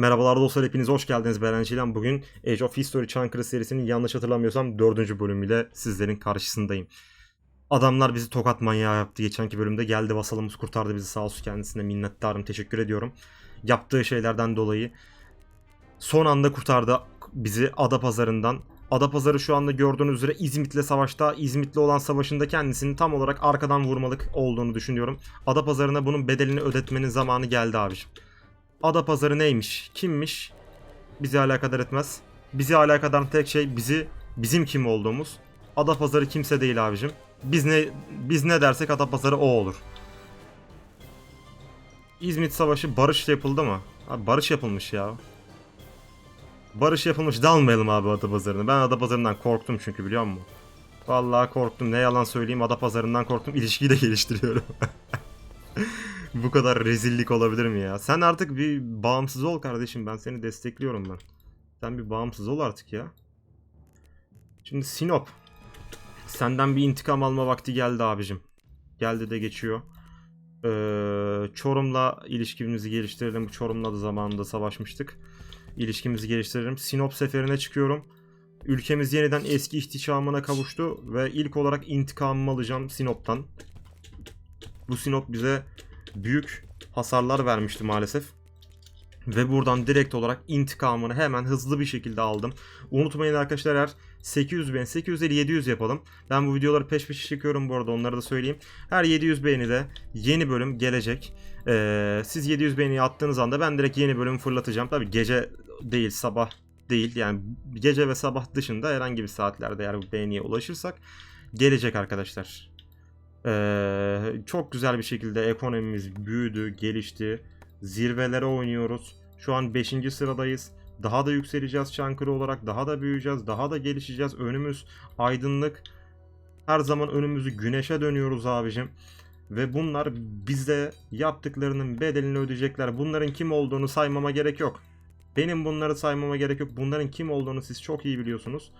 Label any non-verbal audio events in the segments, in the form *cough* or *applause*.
Merhabalar dostlar hepiniz hoş geldiniz ben Cilan. Bugün Age of History Çankırı serisinin yanlış hatırlamıyorsam 4. bölümüyle sizlerin karşısındayım. Adamlar bizi tokat manyağı yaptı geçenki bölümde. Geldi vasalımız kurtardı bizi sağ olsun kendisine minnettarım teşekkür ediyorum. Yaptığı şeylerden dolayı son anda kurtardı bizi ada pazarından. Ada pazarı şu anda gördüğünüz üzere İzmit'le savaşta. İzmit'le olan savaşında kendisini tam olarak arkadan vurmalık olduğunu düşünüyorum. Ada pazarına bunun bedelini ödetmenin zamanı geldi abiciğim. Ada pazarı neymiş? Kimmiş? Bizi alakadar etmez. Bizi alakadar tek şey bizi bizim kim olduğumuz. Ada pazarı kimse değil abicim. Biz ne biz ne dersek ada pazarı o olur. İzmit Savaşı barış yapıldı mı? Abi barış yapılmış ya. Barış yapılmış dalmayalım abi ada pazarına. Ben ada pazarından korktum çünkü biliyor musun? Vallahi korktum. Ne yalan söyleyeyim ada pazarından korktum. İlişkiyi de geliştiriyorum. *laughs* Bu kadar rezillik olabilir mi ya? Sen artık bir bağımsız ol kardeşim. Ben seni destekliyorum ben. Sen bir bağımsız ol artık ya. Şimdi Sinop. Senden bir intikam alma vakti geldi abicim. Geldi de geçiyor. Ee, Çorum'la ilişkimizi geliştirelim. Çorum'la da zamanında savaşmıştık. İlişkimizi geliştirelim. Sinop seferine çıkıyorum. Ülkemiz yeniden eski ihtişamına kavuştu ve ilk olarak intikamımı alacağım Sinop'tan. Bu Sinop bize büyük hasarlar vermişti maalesef. Ve buradan direkt olarak intikamını hemen hızlı bir şekilde aldım. Unutmayın arkadaşlar eğer 800 beğeni 850 700 yapalım. Ben bu videoları peş peşe çekiyorum bu arada onları da söyleyeyim. Her 700 beğeni de yeni bölüm gelecek. Ee, siz 700 beğeni attığınız anda ben direkt yeni bölüm fırlatacağım. Tabi gece değil sabah değil yani gece ve sabah dışında herhangi bir saatlerde eğer beğeniye ulaşırsak gelecek arkadaşlar. Ee, çok güzel bir şekilde ekonomimiz büyüdü, gelişti. Zirvelere oynuyoruz. Şu an 5. sıradayız. Daha da yükseleceğiz Çankırı olarak. Daha da büyüyeceğiz. Daha da gelişeceğiz. Önümüz aydınlık. Her zaman önümüzü güneşe dönüyoruz abicim. Ve bunlar bize yaptıklarının bedelini ödeyecekler. Bunların kim olduğunu saymama gerek yok. Benim bunları saymama gerek yok. Bunların kim olduğunu siz çok iyi biliyorsunuz.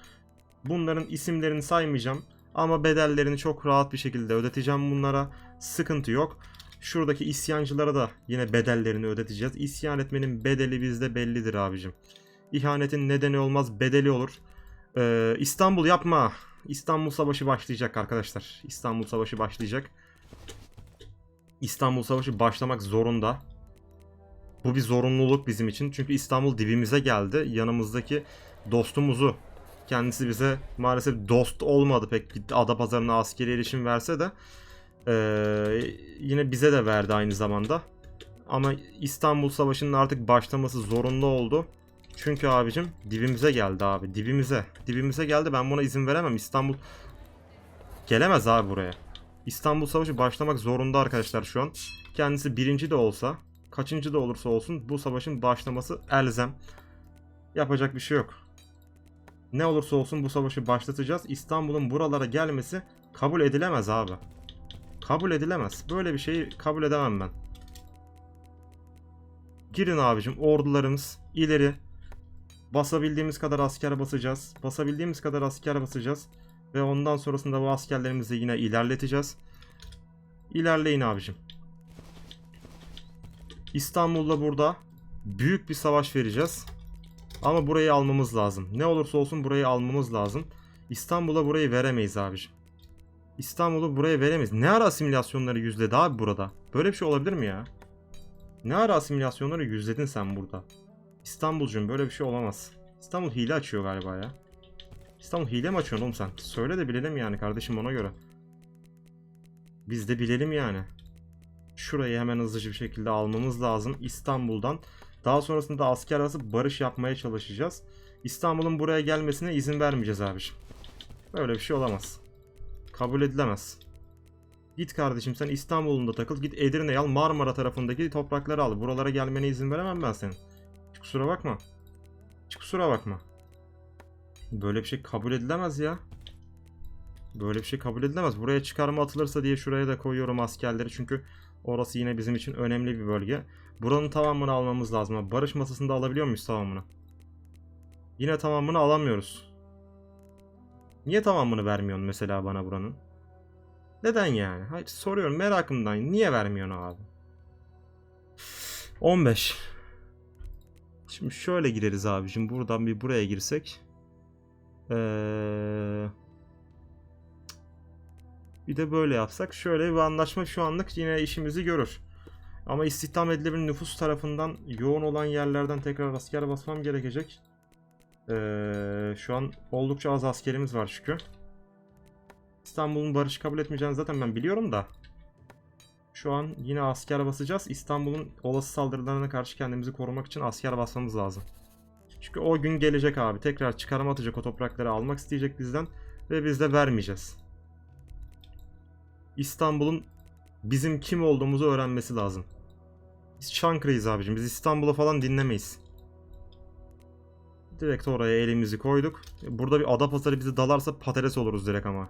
Bunların isimlerini saymayacağım. Ama bedellerini çok rahat bir şekilde ödeteceğim bunlara. Sıkıntı yok. Şuradaki isyancılara da yine bedellerini ödeteceğiz. İsyan etmenin bedeli bizde bellidir abicim. İhanetin nedeni olmaz bedeli olur. Ee, İstanbul yapma. İstanbul Savaşı başlayacak arkadaşlar. İstanbul Savaşı başlayacak. İstanbul Savaşı başlamak zorunda. Bu bir zorunluluk bizim için. Çünkü İstanbul dibimize geldi. Yanımızdaki dostumuzu kendisi bize maalesef dost olmadı pek gitti ada pazarına askeri erişim verse de ee, yine bize de verdi aynı zamanda. Ama İstanbul Savaşı'nın artık başlaması zorunlu oldu. Çünkü abicim dibimize geldi abi. Dibimize. Dibimize geldi. Ben buna izin veremem. İstanbul gelemez abi buraya. İstanbul Savaşı başlamak zorunda arkadaşlar şu an. Kendisi birinci de olsa, kaçıncı da olursa olsun bu savaşın başlaması elzem. Yapacak bir şey yok. Ne olursa olsun bu savaşı başlatacağız. İstanbul'un buralara gelmesi kabul edilemez abi. Kabul edilemez. Böyle bir şeyi kabul edemem ben. Girin abicim ordularımız ileri. Basabildiğimiz kadar asker basacağız. Basabildiğimiz kadar asker basacağız. Ve ondan sonrasında bu askerlerimizi yine ilerleteceğiz. İlerleyin abicim. İstanbul'da burada büyük bir savaş vereceğiz. Ama burayı almamız lazım. Ne olursa olsun burayı almamız lazım. İstanbul'a burayı veremeyiz abicim. İstanbul'u buraya veremeyiz. Ne ara asimilasyonları yüzledi abi burada? Böyle bir şey olabilir mi ya? Ne ara asimilasyonları yüzledin sen burada? İstanbulcum böyle bir şey olamaz. İstanbul hile açıyor galiba ya. İstanbul hile mi açıyorsun oğlum sen? Söyle de bilelim yani kardeşim ona göre. Biz de bilelim yani. Şurayı hemen hızlıca bir şekilde almamız lazım İstanbul'dan. Daha sonrasında asker arası barış yapmaya çalışacağız. İstanbul'un buraya gelmesine izin vermeyeceğiz abiciğim. Böyle bir şey olamaz. Kabul edilemez. Git kardeşim sen İstanbul'un da takıl. Git Edirne'yi al. Marmara tarafındaki toprakları al. Buralara gelmene izin veremem ben senin. Hiç kusura bakma. Hiç kusura bakma. Böyle bir şey kabul edilemez ya. Böyle bir şey kabul edilemez. Buraya çıkarma atılırsa diye şuraya da koyuyorum askerleri. Çünkü orası yine bizim için önemli bir bölge. Buranın tamamını almamız lazım. Barış masasında alabiliyor muyuz tamamını? Yine tamamını alamıyoruz. Niye tamamını vermiyorsun mesela bana buranın? Neden yani? Hayır soruyorum merakımdan. Niye vermiyorsun abi? 15. Şimdi şöyle gireriz abicim. Buradan bir buraya girsek. Ee, bir de böyle yapsak. Şöyle bir anlaşma şu anlık yine işimizi görür. Ama istihdam edilebilir nüfus tarafından yoğun olan yerlerden tekrar asker basmam gerekecek. Ee, şu an oldukça az askerimiz var çünkü. İstanbul'un barış kabul etmeyeceğini zaten ben biliyorum da. Şu an yine asker basacağız. İstanbul'un olası saldırılarına karşı kendimizi korumak için asker basmamız lazım. Çünkü o gün gelecek abi. Tekrar çıkarım atacak o toprakları almak isteyecek bizden. Ve biz de vermeyeceğiz. İstanbul'un bizim kim olduğumuzu öğrenmesi lazım. Biz Çankırı'yız abicim. Biz İstanbul'a falan dinlemeyiz. Direkt oraya elimizi koyduk. Burada bir ada pazarı bizi dalarsa patates oluruz direkt ama.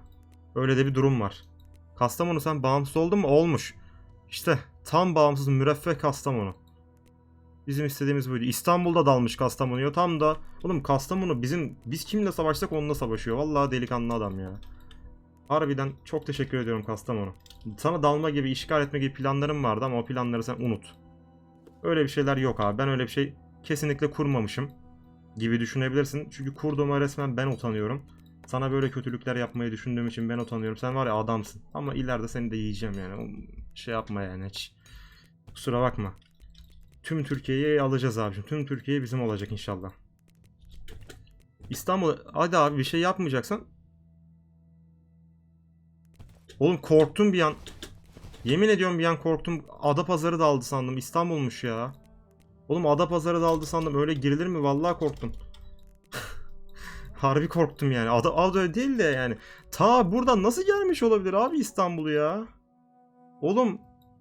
Öyle de bir durum var. Kastamonu sen bağımsız oldun mu? Olmuş. İşte tam bağımsız müreffeh Kastamonu. Bizim istediğimiz buydu. İstanbul'da dalmış Kastamonu'ya tam da oğlum Kastamonu bizim biz kimle savaşsak onunla savaşıyor. Vallahi delikanlı adam ya. Harbiden çok teşekkür ediyorum Kastamonu. Sana dalma gibi, işgal etme gibi planlarım vardı ama o planları sen unut. Öyle bir şeyler yok abi. Ben öyle bir şey kesinlikle kurmamışım gibi düşünebilirsin. Çünkü kurduğuma resmen ben utanıyorum. Sana böyle kötülükler yapmayı düşündüğüm için ben utanıyorum. Sen var ya adamsın. Ama ileride seni de yiyeceğim yani. Şey yapma yani hiç. Kusura bakma. Tüm Türkiye'yi alacağız abicim. Tüm Türkiye bizim olacak inşallah. İstanbul hadi abi bir şey yapmayacaksan. Oğlum korktum bir an. Yemin ediyorum bir an korktum. Adapazarı da aldı sandım. İstanbul'muş ya. Oğlum Adapazarı da aldı sandım. Öyle girilir mi? Vallahi korktum. *laughs* Harbi korktum yani. Ada, ada değil de yani. Ta buradan nasıl gelmiş olabilir abi İstanbul'u ya? Oğlum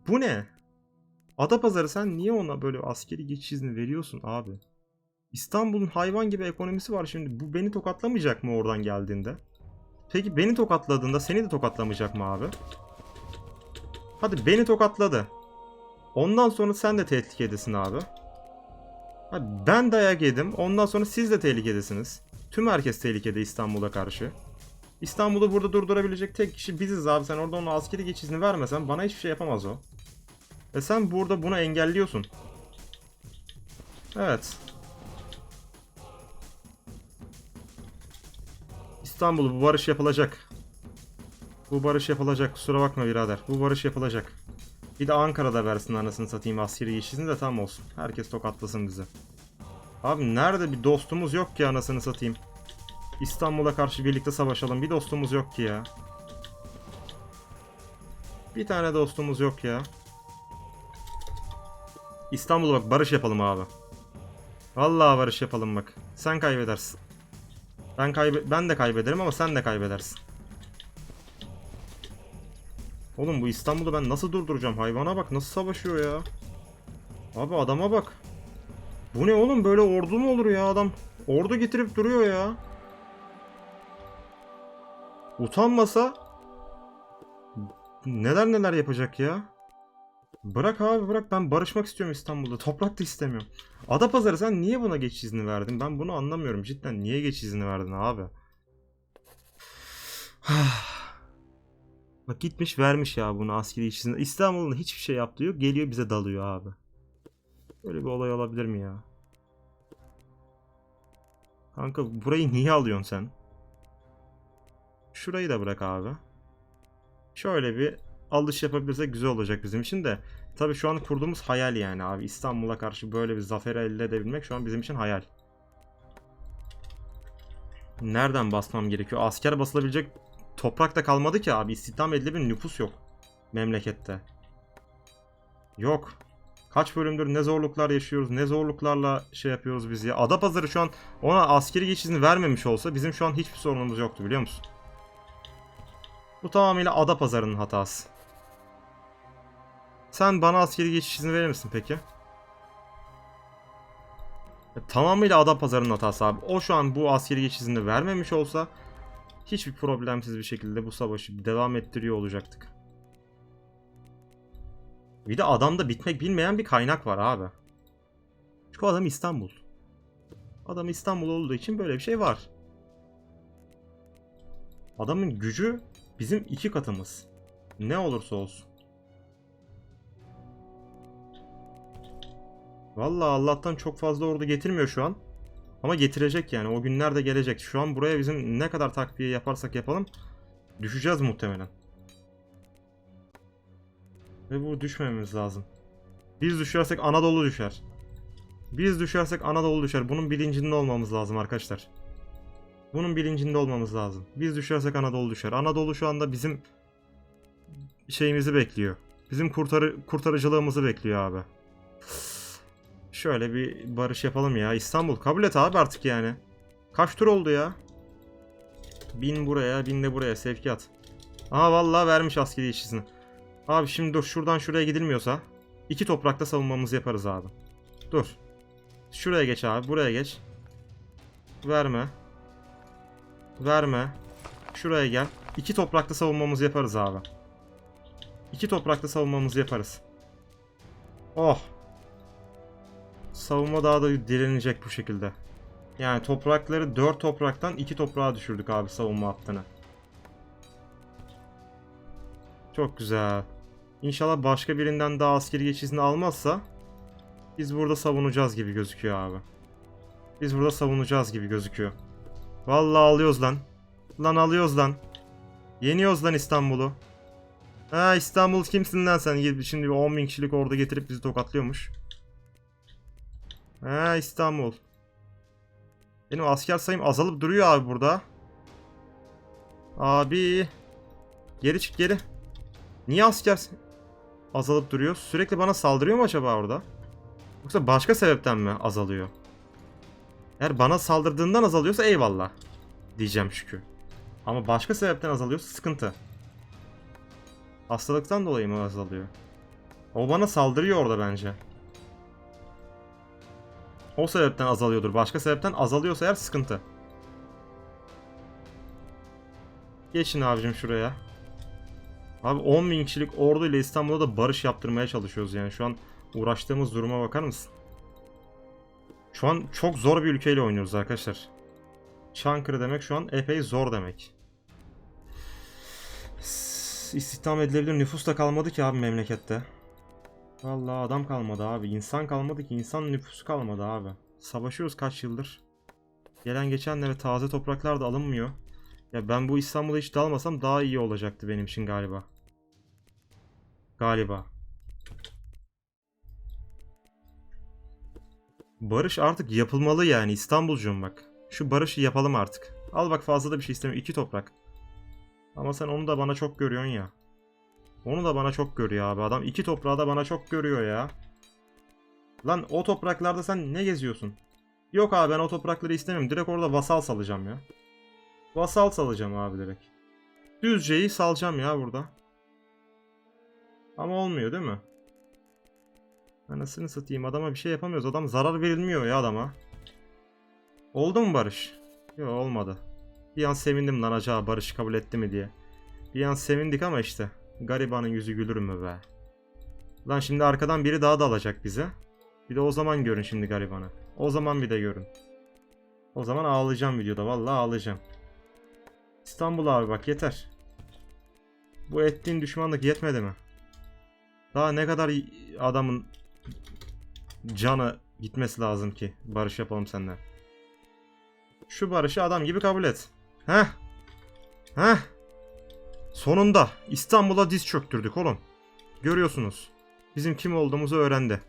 bu ne? Adapazarı sen niye ona böyle askeri geçiş izni veriyorsun abi? İstanbul'un hayvan gibi ekonomisi var şimdi. Bu beni tokatlamayacak mı oradan geldiğinde? Peki beni tokatladığında seni de tokatlamayacak mı abi? Hadi beni tokatladı. Ondan sonra sen de tehlikedesin abi. Ha, ben dayak yedim. Ondan sonra siz de tehlikedesiniz. Tüm herkes tehlikede İstanbul'a karşı. İstanbul'u burada durdurabilecek tek kişi biziz abi. Sen orada ona askeri geçiş izni vermesen bana hiçbir şey yapamaz o. Ve sen burada bunu engelliyorsun. Evet. İstanbul bu barış yapılacak. Bu barış yapılacak. Kusura bakma birader. Bu barış yapılacak. Bir de Ankara'da versin anasını satayım askeri geçişini de tam olsun. Herkes tokatlasın bizi. Abi nerede bir dostumuz yok ki anasını satayım. İstanbul'a karşı birlikte savaşalım. Bir dostumuz yok ki ya. Bir tane dostumuz yok ya. İstanbul'a bak barış yapalım abi. Vallahi barış yapalım bak. Sen kaybedersin. Ben kaybe ben de kaybederim ama sen de kaybedersin. Oğlum bu İstanbul'u ben nasıl durduracağım? Hayvana bak nasıl savaşıyor ya. Abi adama bak. Bu ne oğlum böyle ordu mu olur ya adam? Ordu getirip duruyor ya. Utanmasa neler neler yapacak ya. Bırak abi bırak ben barışmak istiyorum İstanbul'da. Toprak da istemiyorum. Adapazarı sen niye buna geçiş izni verdin? Ben bunu anlamıyorum cidden. Niye geçiş izni verdin abi? *sighs* Bak gitmiş vermiş ya bunu askeri iş izni. İstanbul'un hiçbir şey yaptığı yok. Geliyor bize dalıyor abi. Böyle bir olay olabilir mi ya? Kanka burayı niye alıyorsun sen? Şurayı da bırak abi. Şöyle bir alış yapabilirsek güzel olacak bizim için de. Tabii şu an kurduğumuz hayal yani abi. İstanbul'a karşı böyle bir zafer elde edebilmek şu an bizim için hayal. Nereden basmam gerekiyor? Asker basılabilecek toprak da kalmadı ki abi. İstihdam edilebilir nüfus yok. Memlekette. Yok. Kaç bölümdür ne zorluklar yaşıyoruz, ne zorluklarla şey yapıyoruz biz ya. Adapazarı şu an ona askeri geçiş izni vermemiş olsa bizim şu an hiçbir sorunumuz yoktu biliyor musun? Bu tamamıyla Adapazarı'nın hatası. Sen bana askeri geçiş izni verir misin peki? Tamamıyla Adapazarı'nın hatası abi. O şu an bu askeri geçiş izni vermemiş olsa hiçbir problemsiz bir şekilde bu savaşı devam ettiriyor olacaktık. Bir de adamda bitmek bilmeyen bir kaynak var abi. Çünkü adam İstanbul. Adam İstanbul olduğu için böyle bir şey var. Adamın gücü bizim iki katımız. Ne olursa olsun. Vallahi Allah'tan çok fazla ordu getirmiyor şu an. Ama getirecek yani. O günler de gelecek. Şu an buraya bizim ne kadar takviye yaparsak yapalım düşeceğiz muhtemelen. Ve bu düşmememiz lazım. Biz düşersek Anadolu düşer. Biz düşersek Anadolu düşer. Bunun bilincinde olmamız lazım arkadaşlar. Bunun bilincinde olmamız lazım. Biz düşersek Anadolu düşer. Anadolu şu anda bizim şeyimizi bekliyor. Bizim kurtarı kurtarıcılığımızı bekliyor abi. Şöyle bir barış yapalım ya. İstanbul kabul et abi artık yani. Kaç tur oldu ya? Bin buraya, bin de buraya sevkiyat. Aha vallahi vermiş askeri işçisini. Abi şimdi dur şuradan şuraya gidilmiyorsa iki toprakta savunmamızı yaparız abi. Dur. Şuraya geç abi, buraya geç. Verme. Verme. Şuraya gel. İki toprakta savunmamızı yaparız abi. İki toprakta savunmamızı yaparız. Oh. Savunma daha da direnecek bu şekilde. Yani toprakları 4 topraktan 2 toprağa düşürdük abi savunma hattını. Çok güzel. İnşallah başka birinden daha askeri geçişini almazsa biz burada savunacağız gibi gözüküyor abi. Biz burada savunacağız gibi gözüküyor. Vallahi alıyoruz lan. Lan alıyoruz lan. Yeniyoruz lan İstanbul'u. Ha İstanbul kimsin lan sen? Şimdi bir 10 bin kişilik orada getirip bizi tokatlıyormuş. Ha İstanbul. Benim asker sayım azalıp duruyor abi burada. Abi. Geri çık geri. Niye asker azalıp duruyor? Sürekli bana saldırıyor mu acaba orada? Yoksa başka sebepten mi azalıyor? Eğer bana saldırdığından azalıyorsa eyvallah. Diyeceğim şükür. Ama başka sebepten azalıyorsa sıkıntı. Hastalıktan dolayı mı azalıyor? O bana saldırıyor orada bence. O sebepten azalıyordur. Başka sebepten azalıyorsa eğer sıkıntı. Geçin abicim şuraya. Abi 10 bin kişilik ordu İstanbul'da da barış yaptırmaya çalışıyoruz yani. Şu an uğraştığımız duruma bakar mısın? Şu an çok zor bir ülkeyle oynuyoruz arkadaşlar. Çankırı demek şu an epey zor demek. İstihdam edilebilir nüfus da kalmadı ki abi memlekette. Vallahi adam kalmadı abi. İnsan kalmadı ki. insan nüfusu kalmadı abi. Savaşıyoruz kaç yıldır. Gelen geçenlere taze topraklar da alınmıyor. Ya ben bu İstanbul'a hiç dalmasam daha iyi olacaktı benim için galiba. Galiba. Barış artık yapılmalı yani İstanbulcuğum bak. Şu barışı yapalım artık. Al bak fazla da bir şey istemiyorum. İki toprak. Ama sen onu da bana çok görüyorsun ya. Onu da bana çok görüyor abi. Adam iki toprağı da bana çok görüyor ya. Lan o topraklarda sen ne geziyorsun? Yok abi ben o toprakları istemiyorum. Direkt orada vasal salacağım ya. Vasal salacağım abi direkt. Düzce'yi salacağım ya burada. Ama olmuyor değil mi? Anasını satayım adama bir şey yapamıyoruz. Adam zarar verilmiyor ya adama. Oldu mu Barış? Yok olmadı. Bir an sevindim lan acaba Barış kabul etti mi diye. Bir an sevindik ama işte. Garibanın yüzü gülür mü be? Lan şimdi arkadan biri daha da alacak bize. Bir de o zaman görün şimdi garibanı. O zaman bir de görün. O zaman ağlayacağım videoda. Vallahi ağlayacağım. İstanbul abi bak yeter. Bu ettiğin düşmanlık yetmedi mi? Daha ne kadar adamın canı gitmesi lazım ki barış yapalım seninle. Şu barışı adam gibi kabul et. Heh. Heh. Sonunda İstanbul'a diz çöktürdük oğlum. Görüyorsunuz. Bizim kim olduğumuzu öğrendi.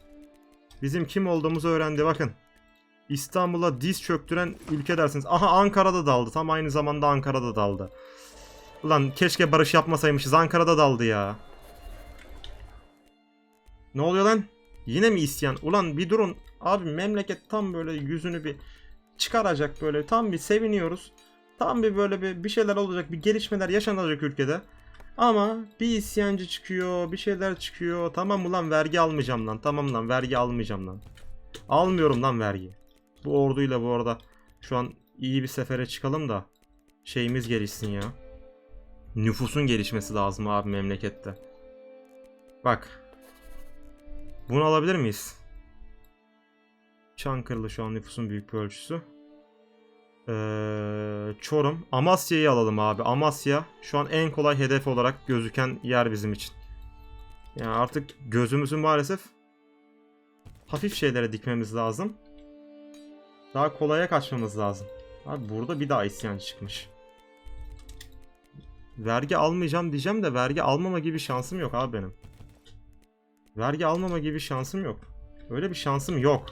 Bizim kim olduğumuzu öğrendi bakın. İstanbul'a diz çöktüren ülke dersiniz. Aha Ankara'da daldı. Tam aynı zamanda Ankara'da daldı. Ulan keşke barış yapmasaymışız. Ankara'da daldı ya. Ne oluyor lan? Yine mi isyan? Ulan bir durun. Abi memleket tam böyle yüzünü bir çıkaracak böyle. Tam bir seviniyoruz. Tam bir böyle bir, bir şeyler olacak. Bir gelişmeler yaşanacak ülkede. Ama bir isyancı çıkıyor. Bir şeyler çıkıyor. Tamam mı lan vergi almayacağım lan. Tamam lan vergi almayacağım lan. Almıyorum lan vergi. Bu orduyla bu arada şu an iyi bir sefere çıkalım da şeyimiz gelişsin ya. Nüfusun gelişmesi lazım abi memlekette. Bak. Bunu alabilir miyiz? Çankırılı şu an nüfusun büyük bir ölçüsü. Ee, Çorum. Amasya'yı alalım abi. Amasya şu an en kolay hedef olarak gözüken yer bizim için. Yani artık gözümüzün maalesef hafif şeylere dikmemiz lazım. Daha kolaya kaçmamız lazım. Abi burada bir daha isyan çıkmış. Vergi almayacağım diyeceğim de vergi almama gibi şansım yok abi benim. Vergi almama gibi şansım yok. Öyle bir şansım yok.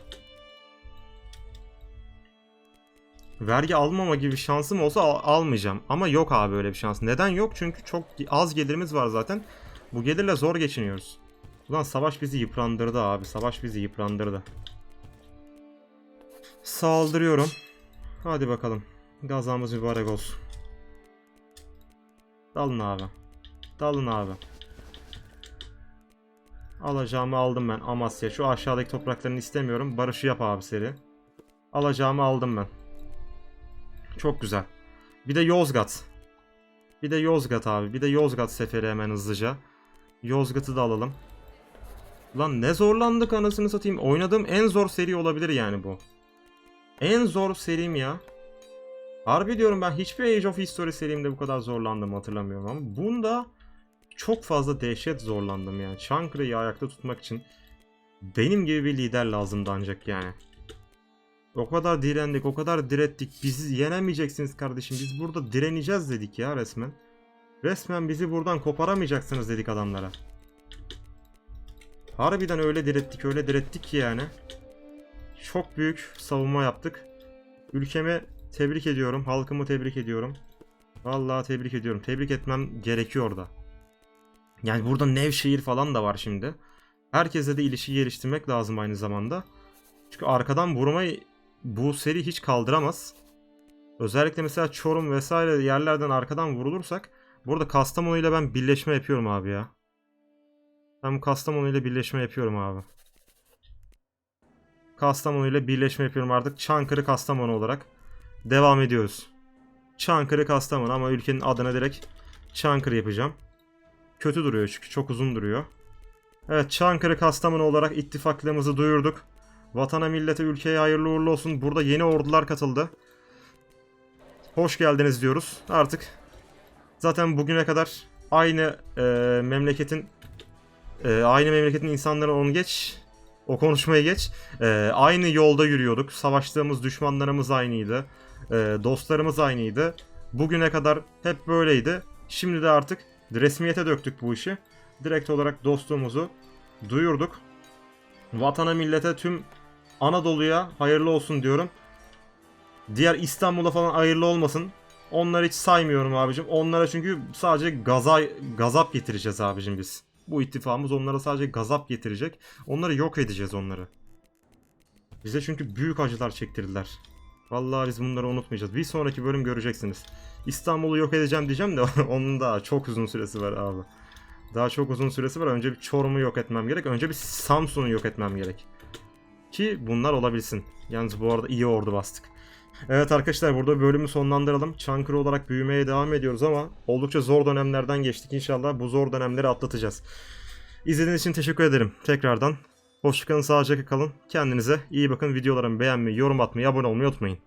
Vergi almama gibi şansım olsa al- almayacağım. Ama yok abi öyle bir şans. Neden yok? Çünkü çok az gelirimiz var zaten. Bu gelirle zor geçiniyoruz. Ulan savaş bizi yıprandırdı abi. Savaş bizi yıprandırdı. Saldırıyorum. Hadi bakalım. Gazamız mübarek olsun. Dalın abi. Dalın abi. Alacağımı aldım ben Amasya. Şu aşağıdaki topraklarını istemiyorum. Barışı yap abi seri. Alacağımı aldım ben. Çok güzel. Bir de Yozgat. Bir de Yozgat abi. Bir de Yozgat seferi hemen hızlıca. Yozgat'ı da alalım. Lan ne zorlandık anasını satayım. Oynadığım en zor seri olabilir yani bu. En zor serim ya. Harbi diyorum ben hiçbir Age of History serimde bu kadar zorlandım hatırlamıyorum ama bunda çok fazla dehşet zorlandım yani. Çankırı'yı ayakta tutmak için benim gibi bir lider lazımdı ancak yani. O kadar direndik, o kadar direttik. Bizi yenemeyeceksiniz kardeşim. Biz burada direneceğiz dedik ya resmen. Resmen bizi buradan koparamayacaksınız dedik adamlara. Harbiden öyle direttik, öyle direttik ki yani. Çok büyük savunma yaptık. Ülkemi tebrik ediyorum, halkımı tebrik ediyorum. Vallahi tebrik ediyorum. Tebrik etmem gerekiyor da. Yani burada Nevşehir falan da var şimdi. Herkese de ilişki geliştirmek lazım aynı zamanda. Çünkü arkadan vurmayı bu seri hiç kaldıramaz. Özellikle mesela Çorum vesaire yerlerden arkadan vurulursak burada Kastamonu ile ben birleşme yapıyorum abi ya. Ben Kastamonu ile birleşme yapıyorum abi. Kastamonu ile birleşme yapıyorum artık. Çankırı Kastamonu olarak devam ediyoruz. Çankırı Kastamonu ama ülkenin adına direkt Çankırı yapacağım. Kötü duruyor çünkü çok uzun duruyor. Evet Çankırı Kastamonu olarak ittifaklığımızı duyurduk. Vatana millete ülkeye hayırlı uğurlu olsun. Burada yeni ordular katıldı. Hoş geldiniz diyoruz. Artık zaten bugüne kadar aynı e, memleketin e, aynı memleketin insanları onu geç. O konuşmayı geç. E, aynı yolda yürüyorduk. Savaştığımız düşmanlarımız aynıydı. E, dostlarımız aynıydı. Bugüne kadar hep böyleydi. Şimdi de artık resmiyete döktük bu işi. Direkt olarak dostluğumuzu duyurduk. Vatana millete tüm Anadolu'ya hayırlı olsun diyorum. Diğer İstanbul'a falan hayırlı olmasın. Onları hiç saymıyorum abicim. Onlara çünkü sadece gaza, gazap getireceğiz abicim biz. Bu ittifakımız onlara sadece gazap getirecek. Onları yok edeceğiz onları. Bize çünkü büyük acılar çektirdiler. Vallahi biz bunları unutmayacağız. Bir sonraki bölüm göreceksiniz. İstanbul'u yok edeceğim diyeceğim de *laughs* onun daha çok uzun süresi var abi. Daha çok uzun süresi var. Önce bir Çorum'u yok etmem gerek. Önce bir Samsun'u yok etmem gerek. Ki bunlar olabilsin. Yalnız bu arada iyi ordu bastık. Evet arkadaşlar burada bölümü sonlandıralım. Çankırı olarak büyümeye devam ediyoruz ama oldukça zor dönemlerden geçtik. İnşallah bu zor dönemleri atlatacağız. İzlediğiniz için teşekkür ederim. Tekrardan. Hoşçakalın, sağlıcakla kalın. Kendinize iyi bakın. Videolarımı beğenmeyi, yorum atmayı, abone olmayı unutmayın.